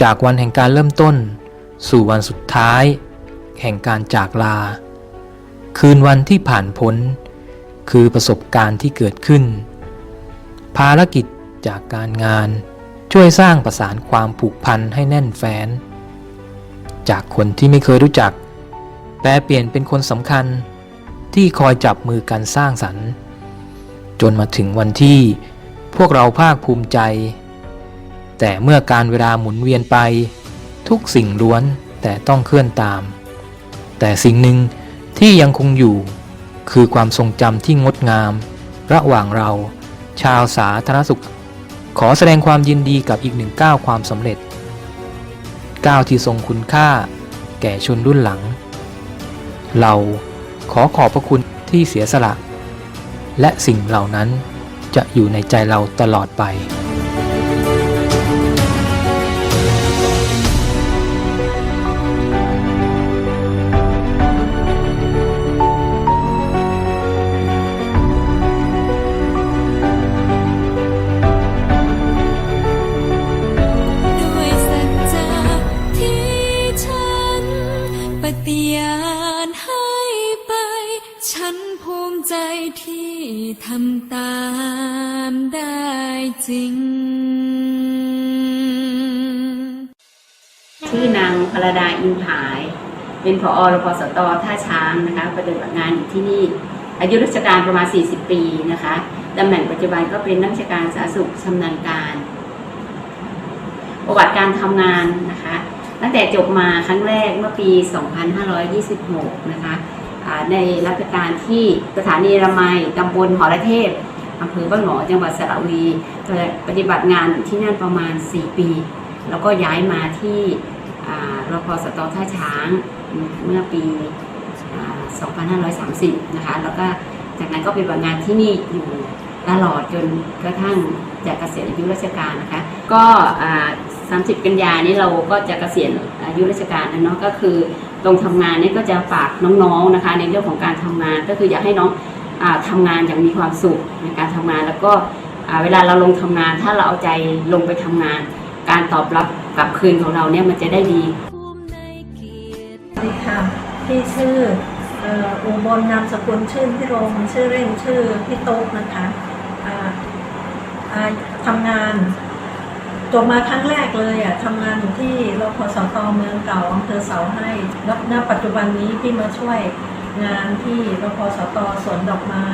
จากวันแห่งการเริ่มต้น สู่วันสุดท้าย แห่งการจากลา คืนวันที่ผ่านพ้น คือประสบการณ์ที่เกิดขึ้น ภารกิจจากการงานช่วยสร้างประสานความผูกพันให้แน่นแฟ้น จากคนที่ไม่เคยรู้จัก แปลเปลี่ยนเป็นคนสำคัญที่คอยจับมือกันสร้างสรรค์ จนมาถึงวันที่พวกเราภาคภูมิใจ แต่เมื่อการเวลาหมุนเวียนไป ทุกสิ่งล้วนแต่ต้องเคลื่อนตาม แต่สิ่งหนึ่งที่ยังคงอยู่ คือความทรงจำที่งดงาม ระหว่างเรา ชาวสาธารณสุข ขอแสดงความยินดีกับอีกหนึ่งก้าวความสำเร็จก้าวที่ทรงคุณค่า แก่ชนรุ่นหลัง เราขอขอบพระคุณที่เสียสละ และสิ่งเหล่านั้นจะอยู่ในใจเราตลอดไป ที่ทำตามได้จริง ชื่อนางพรดาอินผาย เป็นผอรพสตท่าช้างนะคะปฏิบัติงานอยู่ที่นี่ อายุราชการประมาณ 40 ปีนะคะตำแหน่งปัจจุบันก็เป็นนักชการสาธารณสุขชำนาญการ ประวัติการทำงานนะคะ ตั้งแต่จบมาครั้งแรกเมื่อปี 2526 นะคะ ในรับาชการที่สถานีระไมตำบลหอระเทพอำเภอบ้านหมอจังหวัดสระบุรีปฏิบัติงานอยู่ที่นั่นประมาณ 4 ปี แล้วก็ย้ายมาที่อ่ารพสตท่าช้างเมื่อปีอ่า2530 นะคะ แล้วก็จากนั้นก็ปฏิบัติงานที่นี่อยู่ตลอดจนกระทั่งจะเกษียณอายุราชการนะคะ ก็ 30 กันยานี้เราก็จะเกษียณอายุราชการนะเนาะก็คือ ตรงทำงานเนี่ยก็จะฝากน้องๆนะคะ ในเรื่องของการทำงานก็คืออยากให้น้องอาทำงานอย่างมีความสุขในการทำงาน แล้วก็เวลาเราลงทำงาน ถ้าเราเอาใจลงไปทำงาน การตอบรับกลับคืนของเราเนี่ยมันจะได้ดีสวัสดีค่ะพี่ชื่ออ่ออุบลนามสกุลชื่นพิรมชื่อเล่นชื่อพี่โต๊กนะคะทำงาน จบมาครั้งแรกเลยอะทำงานอยู่ที่รพสตเมืองเก่าอำเภอเสาให้แล้วณปัจจุบันนี้พี่มาช่วยงานที่รพสตสวนดอกไม้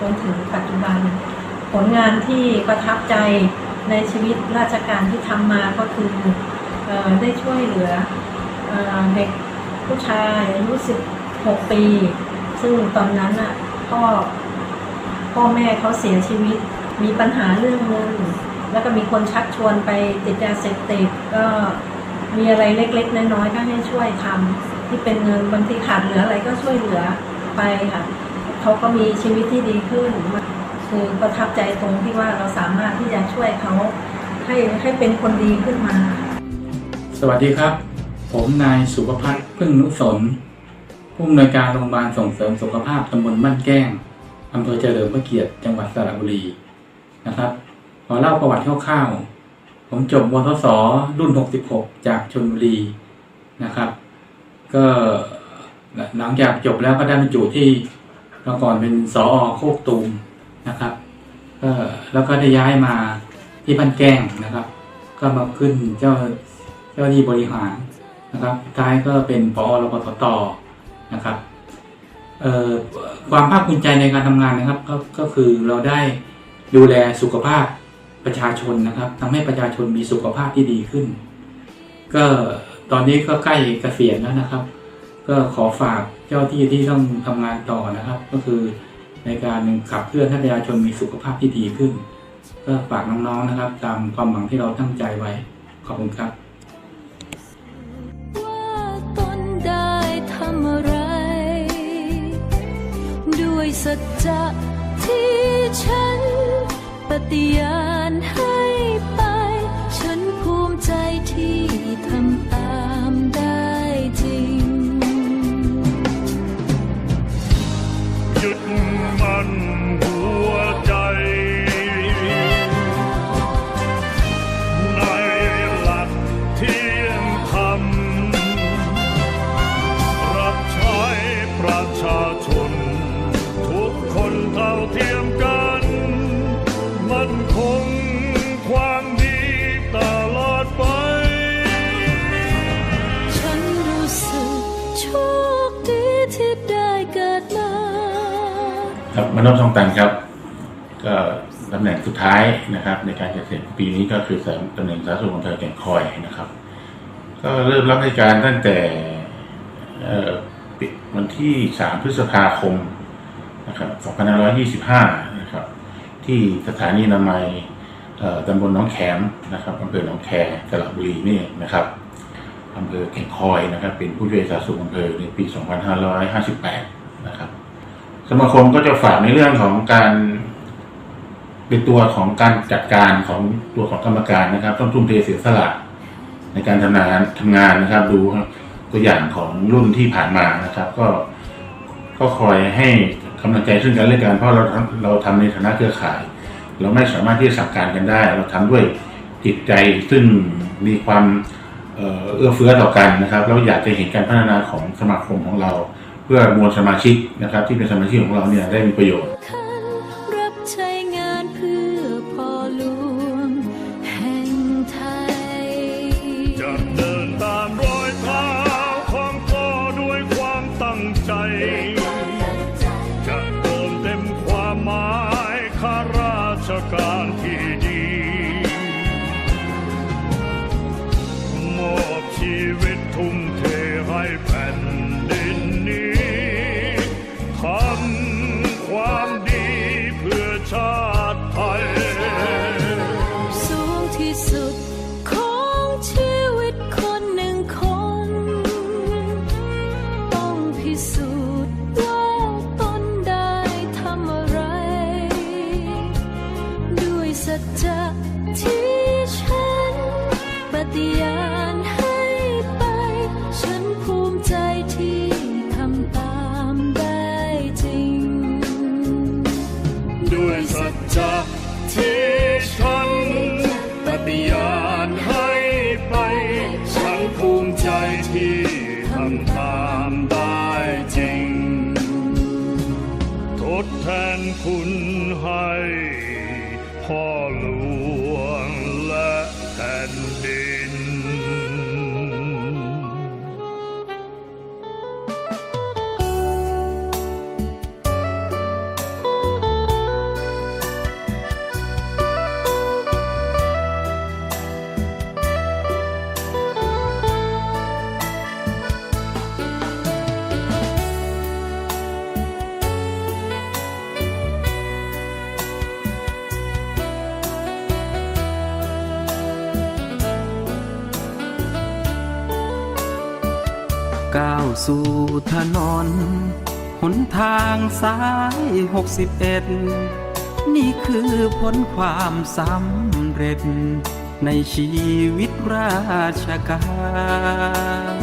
จนถึงปัจจุบัน ผลงานที่ประทับใจในชีวิตราชการที่ทำมาก็คืออได้ช่วยเหลือเอเด็กผู้ชายอายุ16 ปี ซึ่งตอนนั้นอะพ่อพ่อแม่เขาเสียชีวิตมีปัญหาเรื่องเงิน แล้วก็มีคนชักชวนไปติดยาเสพติดก็มีอะไรเล็กๆน้อยๆก็ให้ช่วยทำที่เป็นเงินบางทีขาดเหลืออะไรก็ช่วยเหลือไปค่ะเขาก็มีชีวิตที่ดีขึ้น คือประทับใจตรงที่ว่าเราสามารถที่จะช่วยเขาให้ให้เป็นคนดีขึ้นมา สวัสดีครับ ผมนายสุภพัฒน์พึ่งนุสนผู้อำนวยการโรงพยาบาลส่งเสริมสุขภาพตำบลบ้านแก้งอำเภอเจริญพระเกียรติจังหวัดสระบุรีนะครับ อเล่าประวัติคร่าวๆ ผมจบวทศรุ่น 66 จากชนบุรีนะครับ ก็หลังจากจบแล้วก็ได้บรรจุที่เมื่อก่อนเป็นสอโคกตูมนะครับก็แล้วก็ได้ย้ายมาที่บ้านแก้งนะครับ ก็มาขึ้นเจ้าเจ้าที่บริหารนะครับท้ายก็เป็นปอรพสตนะครับความภาคภูมิใจในการทำงานนะครับ ก็ก็คือเราได้ดูแลสุขภาพ ประชาชนนะครับทำให้ประชาชนมีสุขภาพที่ดีขึ้น ก็ตอนนี้ก็ใกล้เกษียณแล้วนะครับ ก็ขอฝากเจ้าที่ที่ต้องทำงานต่อนะครับ ก็คือในการขับเคลื่อนให้ประชาชนมีสุขภาพที่ดีขึ้น ก็ฝากน้องๆนะครับ ตามความหวังที่เราตั้งใจไว้ ขอบคุณครับสัจจะที่ฉัน ฏิญาณให้ไป ฉันภูมิใจที่ทำ มานพทองตันครับ ก็ตำแหน่งสุดท้ายนะครับ ในการเกษียณปีนี้ก็คือสตำแหน่งสาธารณสุขอำเภอแก่งคอยนะครับ ก็เริ่มรับราชการตั้งแต่วันที่ 3 พฤษภาคมนะครับ2525 นะครับ ที่สถานีนามัยตำบลหนองแขมนะครับอำเภอหนองแคสระบุรีนี่นะครับอำเภอแก่งคอยนะครับ เป็นผู้ช่วยสาธารณสุขอำเภอในปี 2558 สมาคมก็จะฝากในเรื่องของการเป็นตัวของการจัดการของตัวของกรรมการนะครับ ต้องทุ่มเทเสียสละในการทำงานทำงานนะครับ ดูตัวอย่างของรุ่นที่ผ่านมานะครับ ก็ก็คอยให้กำลังใจซึ่งกันและกันเพราะเราเราทำในฐานะเครือข่าย เราไม่สามารถที่จะสั่งการกันได้ เราทำด้วยจิตใจซึ่งมีความเอื้อเฟื้อต่อกันนะครับ เราอยากจะเห็นการพัฒนาของสมาคมของเรา พื่อมวลสมาชิกนะครับ ที่เป็นสมาชิกของเราเนี่ยได้มีประโยชน์ ที่ทำตามได้จริง ทดแทนคุณให้พ่อ สู่ถนน หนทางสายหกสิบเอ็ดนี่คือผลความสำเร็จ ในชีวิตราชการ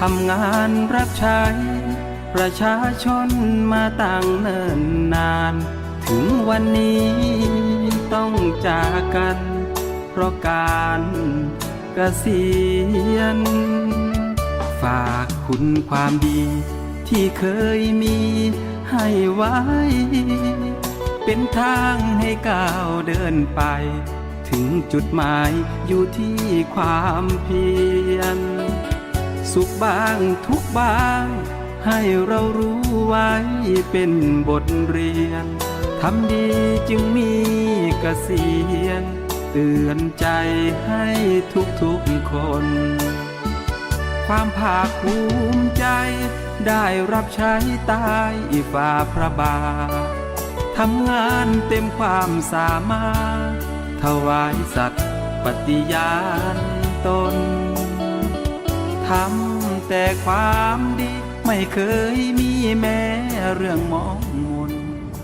ทำงานรับใช้ ประชาชนมาตั้งเนิ่นนาน ถึงวันนี้ต้องจากกัน เพราะการเกษียณฝาก คุณความดี ที่เคยมีให้ไว้ เป็นทางให้ก้าวเดินไป ถึงจุดหมายอยู่ที่ความเพียร สุขบ้างทุกบ้าง ให้เรารู้ไว้เป็นบทเรียนทำดีจึงมีเกษียณเตือนใจให้ทุกๆคน ความภาคภูมิใจ ได้รับใช้ตายฝ่าพระบาททำงานเต็มความสามารถ ถวายสัตว์ปฏิญาณตน ทำแต่ความดีไม่เคยมีแม้เรื่องมองมน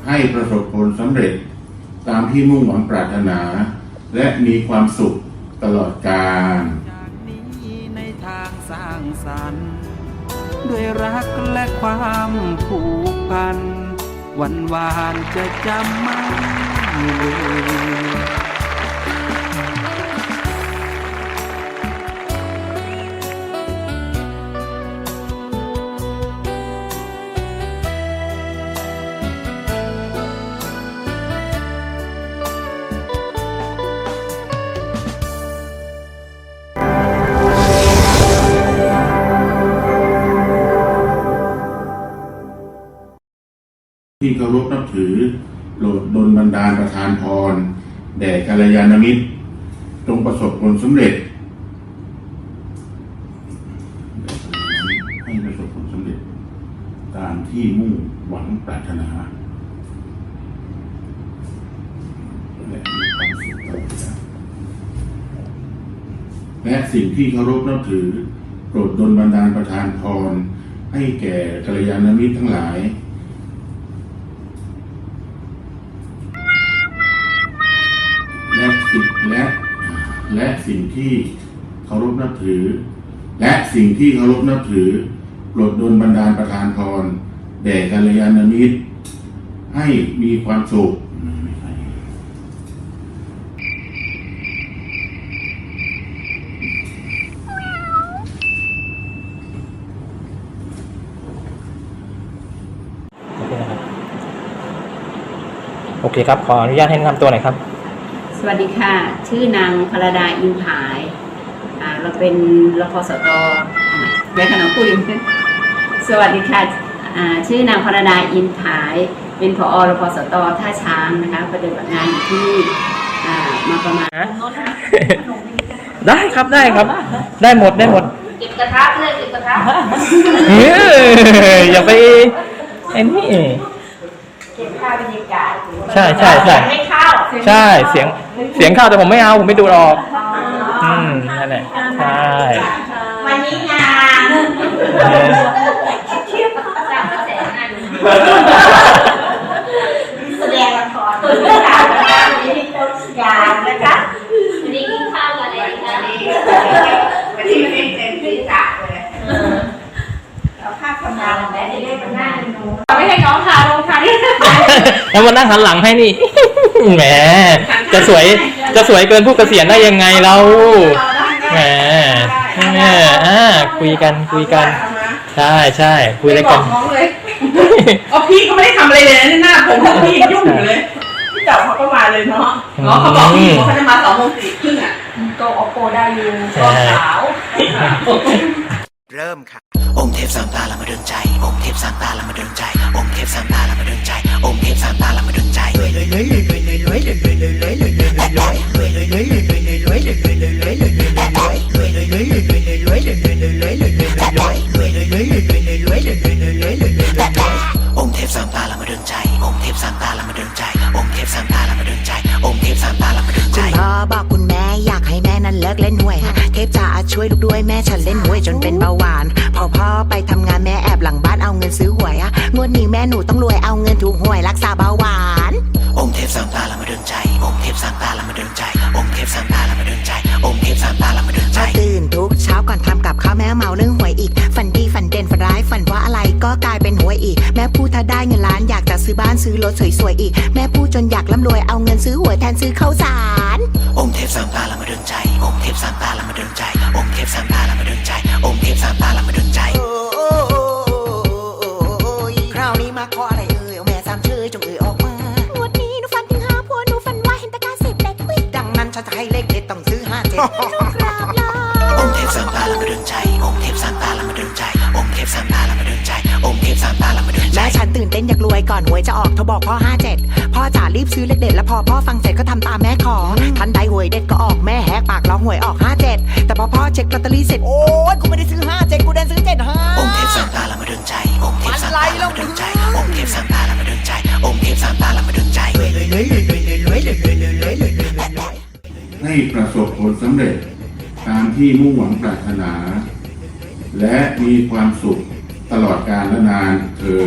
ให้ประสบผลสำเร็จตามที่มุ่งหวังปรารถนา และมีความสุขตลอดกาล สรรค์ด้วยรักและความผูกพัน วันวานจะจำมันเลย ที่เคารพนับถือโลดดลบันดาลประทานพร แด่กัลยาณมิตรจงประสบผลสำเร็จให้ประสบผลสำเร็จ ตามที่มุ่งหวังปรารถนาและสิ่งที่เคารพนับถือโปรดดลบันดาลประทานพร ให้แก่กัลยาณมิตรทั้งหลาย และและสิ่งที่เคารพนับถือ และสิ่งที่เคารพนับถือโปรดดลบันดาลประทานพรแด่กัลยาณมิตร ให้มีความสุขโอเคครับ ขออนุญาตให้นำตัวหน่อยครับ สวัสดีค่ะ ชื่อนางพรดาอินผาย อ่า เราเป็นรพสตแม่ขนมคุยสวัสดีค่ะ อ่า ชื่อนางพรดาอินผาย เป็นผอรพสตท่าช้างนะคะปฏิบัติงานอยู่ที่ อ่า มาประมาณ ได้ครับได้ครับ ได้หมดได้หมดเก็บกระทะเลยเก็บกระทะเฮ้ยอย่าไปไอ้นี่ เก็บข้าวบรรยากาศใช่ใช่ใช่ ไม่เข้า ใช่เสียง เสียงข้าวแต่ผมไม่เอาผมไม่ดูดออก อืมนั่นแหละใช่วันนี้งานเทียบกับสามแสดงละครมีการมีโฆษณานะคะวันนี้กินข้าวกันเลยนะวันนี้วันนี้เต็มที่จัดเลยเราภาพทำงานแล้วได้มันหน้าหนูไม่ให้น้องพาลงทานี่แล้วมานั่งหันหลังให้นี่แหม จะสวยจะสวยเกินผู้เกษียณได้ยังไงเราแหมแหมอ่าคุยกันคุยกัน ใช่ใช่คุยอะไรกันน้องเลยเอพี่ก็ไม่ได้ทำอะไรเลยนะหน้าผมพี่ยุ่งอยู่เลยพี่เต๋อเขาก็มาเลยเนาะเนาะเขาบอกพี่ว่าเขาจะมาสองโมงสี่ครึ่งอะก็โอโปได้อยู่ก็ขาวเริ่มค่ะองค์เทพสามตาเรามาเดินใจองค์เทพสามตาเรามาเดินใจองค์เทพสามตาเรามาเดินใจองค์เทพสามตาเรามาเดินใจเลยเลยเลยเลย ซื้อบ้านซื้อรถสวยๆอีก แม่พูดจนอยากร่ำรวยเอาเงินซื้อหวยแทนซื้อข้าวสาร องค์เทพสามตาละมาดนใจ องค์เทพสามตาละมาดนใจ องค์เทพสามตาละมาดนใจ องค์เทพสามตาละมาดนใจคราวนี้มาขออะไรเอ่ยเอาแม่สามชื่อจงเอ่ยออกมาวันนี้หนูฝันถึงหาผัวหนูฝันว่าเห็นตะกร้าเสพเด็กวิดังนั้นฉันจะให้เลขเด็ดต้องซื้อห้าเจ็ดกราบลาองค์เทพสามตาละมาดนใจ องค์เทพสามตาละ แม่ฉันตื่นเต้นอยากรวยก่อนหวยจะออกเธอบอกพ่อห้าเจ็ดพ่อจ๋ารีบซื้อเลขเด็ดแล้วพอพ่อฟังเสร็จก็ทำตามแม่ขอทันใดหวยเด็ดก็ออกแม่แหกปากร้องหวยออกห้าเจ็ดแต่พอพ่อเช็คลอตเตอรี่เสร็จโอ๊ยกูไม่ได้ซื้อห้าเจ็ดกูดันซื้อเจ็ดห้าองค์เทพสามตาละมาดนใจองค์เทพสามตาละมาดนใจองค์เทพสามตาละมาดนใจองค์เทพสามตาละมาดนใจให้ประสบผลสำเร็จตามที่มุ่งหวังปรารถนา และมีความสุขต ลอดกาลและนานเธอ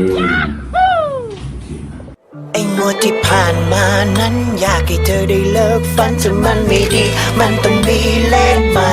ไอ้งวดที่ผ่านมานั้น อยากให้เธอได้เลิกฝันถึงมันไม่ดี มันต้องมีเลขใหม่